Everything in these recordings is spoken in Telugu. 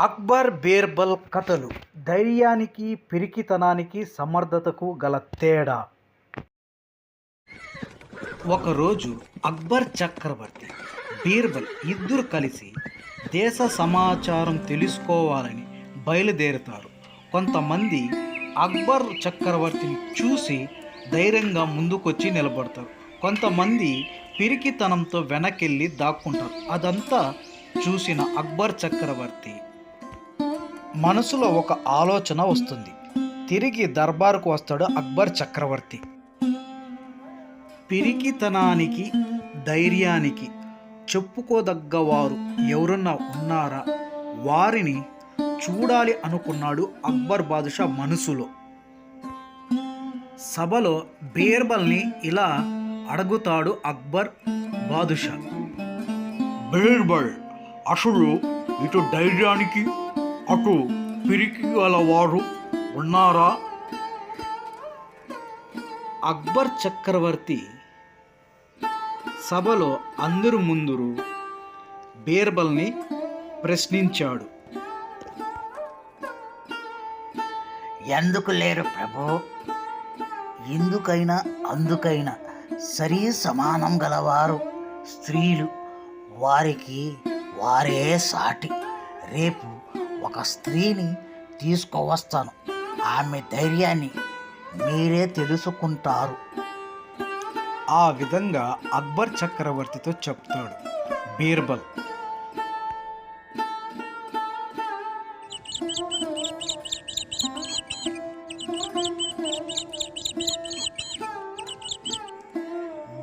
అక్బర్ బీర్బల్ కథలు ధైర్యానికి పిరికితనానికి సమర్థతకు గల తేడా. ఒకరోజు అక్బర్ చక్రవర్తి బీర్బల్ ఇద్దరు కలిసి దేశ సమాచారం తెలుసుకోవాలని బయలుదేరుతారు. కొంతమంది అక్బర్ చక్రవర్తిని చూసి ధైర్యంగా ముందుకొచ్చి నిలబడతారు. కొంతమంది పిరికితనంతో వెనకెళ్ళి దాక్కుంటారు. అదంతా చూసిన అక్బర్ చక్రవర్తి మనసులో ఒక ఆలోచన వస్తుంది. తిరిగి దర్బారుకు వస్తాడు అక్బర్ చక్రవర్తి. పిరికితనానికి ధైర్యానికి చెప్పుకోదగ్గవారు ఎవరన్నా ఉన్నారా? వారిని చూడాలి అనుకున్నాడు అక్బర్ బాదుషా మనసులో. సభలో బీర్బల్ని ఇలా అడుగుతాడు అక్బర్ బాదుషా. బీర్బల్ అసలు ఇటు ధైర్యానికి అటు పిరికి గలవారు ఉన్నారా? అక్బర్ చక్రవర్తి సభలో అందరు ముందురు బీర్బల్ని ప్రశ్నించాడు. ఎందుకు లేరు ప్రభు? ఎందుకైనా అందుకైనా సరి సమానం గలవారు స్త్రీలు వారికి వారే సాటి. రేపు ఒక స్త్రీని తీసుకువస్తాను. ఆమె ధైర్యాన్ని మీరే తెలుసుకుంటారు. ఆ విధంగా అక్బర్ చక్రవర్తితో చెప్తాడు. బీర్బల్.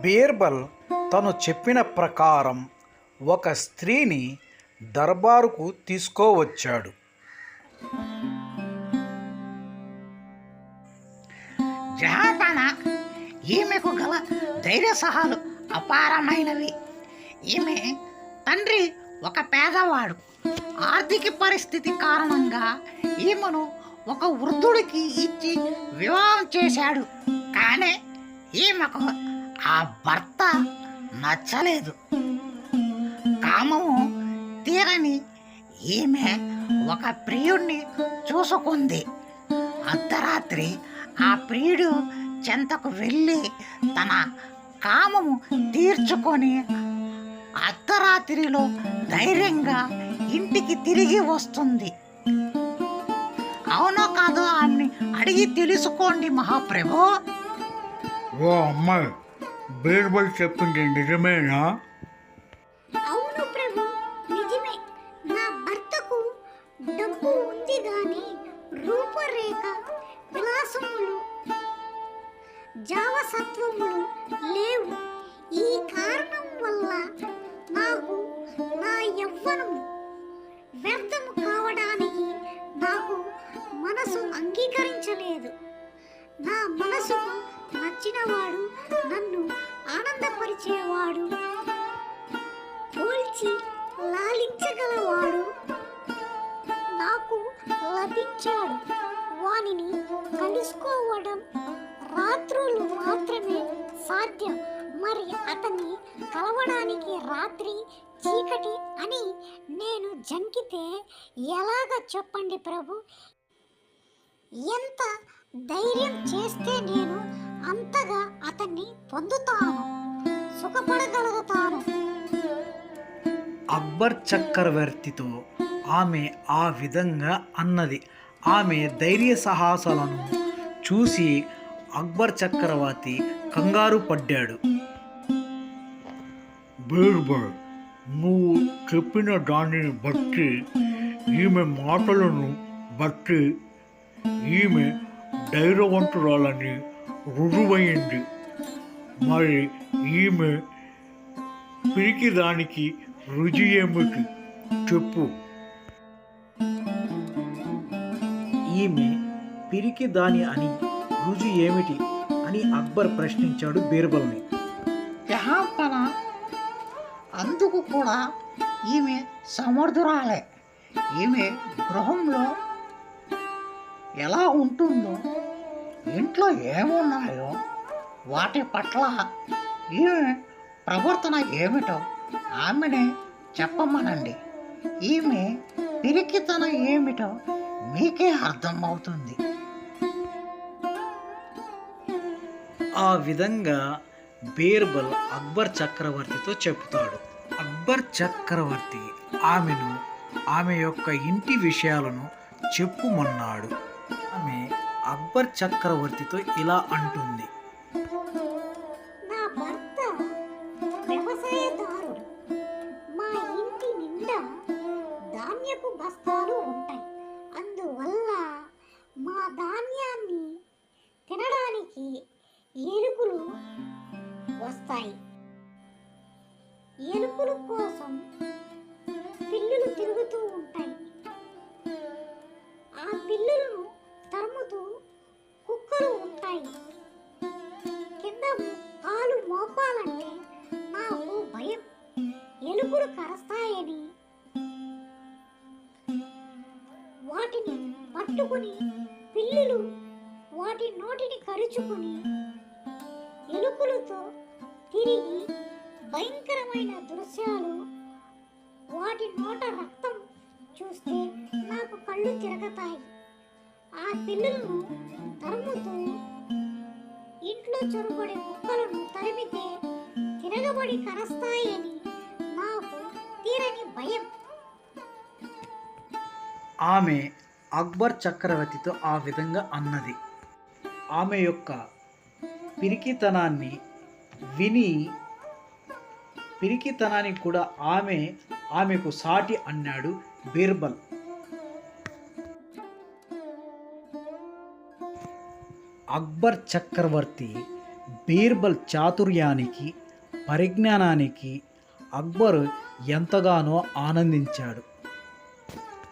బీర్బల్ తను చెప్పిన ప్రకారం ఒక స్త్రీని దర్బారుకు తీసుకోవచ్చాడు. జహాపాన ఈమెకు గల ధైర్య సహాలు అపారమైనవి. ఈమె తండ్రి ఒక పేదవాడు. ఆర్థిక పరిస్థితి కారణంగా ఈమెను ఒక వృద్ధుడికి ఇచ్చి వివాహం చేశాడు. కానీ ఈమెకు ఆ భర్త నచ్చలేదు. కామము తీరని ఈమె ఒక ప్రియుణ్ణి చూసుకుంది. అర్ధరాత్రి ఆ ప్రియుడు చెంతకు వెళ్ళి తన కామము తీర్చుకొని అర్ధరాత్రిలో ధైర్యంగా ఇంటికి తిరిగి వస్తుంది. అవునో కాదో ఆమెని అడిగి తెలుసుకోండి మహాప్రభు. ఓ అమ్మాయి బీర్బల్ చెప్పింది నిజమేనా అవును ప్రభు నిజమే. నా భర్తకు డబ్బు ఉంది గాని రూపరేఖ విలాసములు. జావసత్వములు లేవు. ఈ కారణం వల్ల నాకు నా యవ్వనము వ్యర్థము కావడానికి నాకు మనసు అంగీకరించలేదు. నా మనసుకు నచ్చినవాడు నన్ను ఆనందపరిచేవాడు పోల్చి లాలించగలవాడు నాకు లభించాడు. వానిని కలుసుకోవడం రాత్రులు మాత్రమే సాధ్యం. మరి అతన్ని కలవడానికి రాత్రి చీకటి అని నేను జంకితే ఎలాగ చెప్పండి ప్రభు? ఎంత ధైర్యం చేస్తే నేను అంతగా అతన్ని పొందుతాను సుఖపడగలుగుతాను? అక్బర్ చక్రవర్తితో ఆమె ఆ విధంగా అన్నది. ఆమె ధైర్య సాహసాలను చూసి అక్బర్ చక్రవర్తి కంగారు పడ్డాడు. బీర్బల్ నువ్వు చెప్పిన దానిని బట్టి ఈమె మాటలను బట్టి ఈమె ధైర్యవంతురాలని రుజువైంది. మరి ఈమె పిరికి దానికి రుచి ఏమిటి చెప్పు. ఈమె పిరికి దాని అని రుజు ఏమిటి అని అక్బర్ ప్రశ్నించాడు బీర్బల్ని. జహాపన అందుకు కూడా ఈమె సమర్థురాలే. ఈమె గృహంలో ఎలా ఉంటుందో ఇంట్లో ఏమున్నాయో వాటి పట్ల ఈమె ప్రవర్తన ఏమిటో ఆమెనే చెప్పమనండి. ఈమె పిరికితనం ఏమిటో మీకే అర్థమవుతుంది. ఆ విధంగా బీర్బల్ అక్బర్ చక్రవర్తితో చెప్తాడు అక్బర్ చక్రవర్తి ఆమెను ఆమె యొక్క ఇంటి విషయాలను చెప్పుమన్నాడు. ఆమె అక్బర్ చక్రవర్తితో ఇలా అంటుంది. వస్తాయి. ఎలుకల కోసం పిల్లులు తిరుగుతూ ఉంటాయి. ఆ పిల్లులను తరుముతూ కుక్కలు ఉంటాయి. కింద కాలు మోపాలంటే నాకు భయం. ఎలుకలు కరస్తాయని వాటిని పట్టుకుని పిల్లులు వాటి నోటిని కరుచుకుని ఎలుకలతో తిరిగి భయంకరమైన దృశ్యాలు. వాటి నోట రక్తం చూస్తే నాకు కళ్ళు తిరగతాయి. ఆ పిల్లులను తరుముతూ ఇంట్లో చొరబడే మొక్కలను తరిమితే తిరగబడి కరస్తాయని నాకు తీరని భయం. ఆమె అక్బర్ చక్రవర్తితో ఆ విధంగా అన్నది. ఆమె యొక్క పిరికితనాన్ని విని పిరికితనానికి కూడా ఆమె ఆమెకు సాటి అన్నాడు బీర్బల్. అక్బర్ చక్రవర్తి బీర్బల్ చాతుర్యానికి పరిజ్ఞానానికి అక్బర్ ఎంతగానో ఆనందించాడు.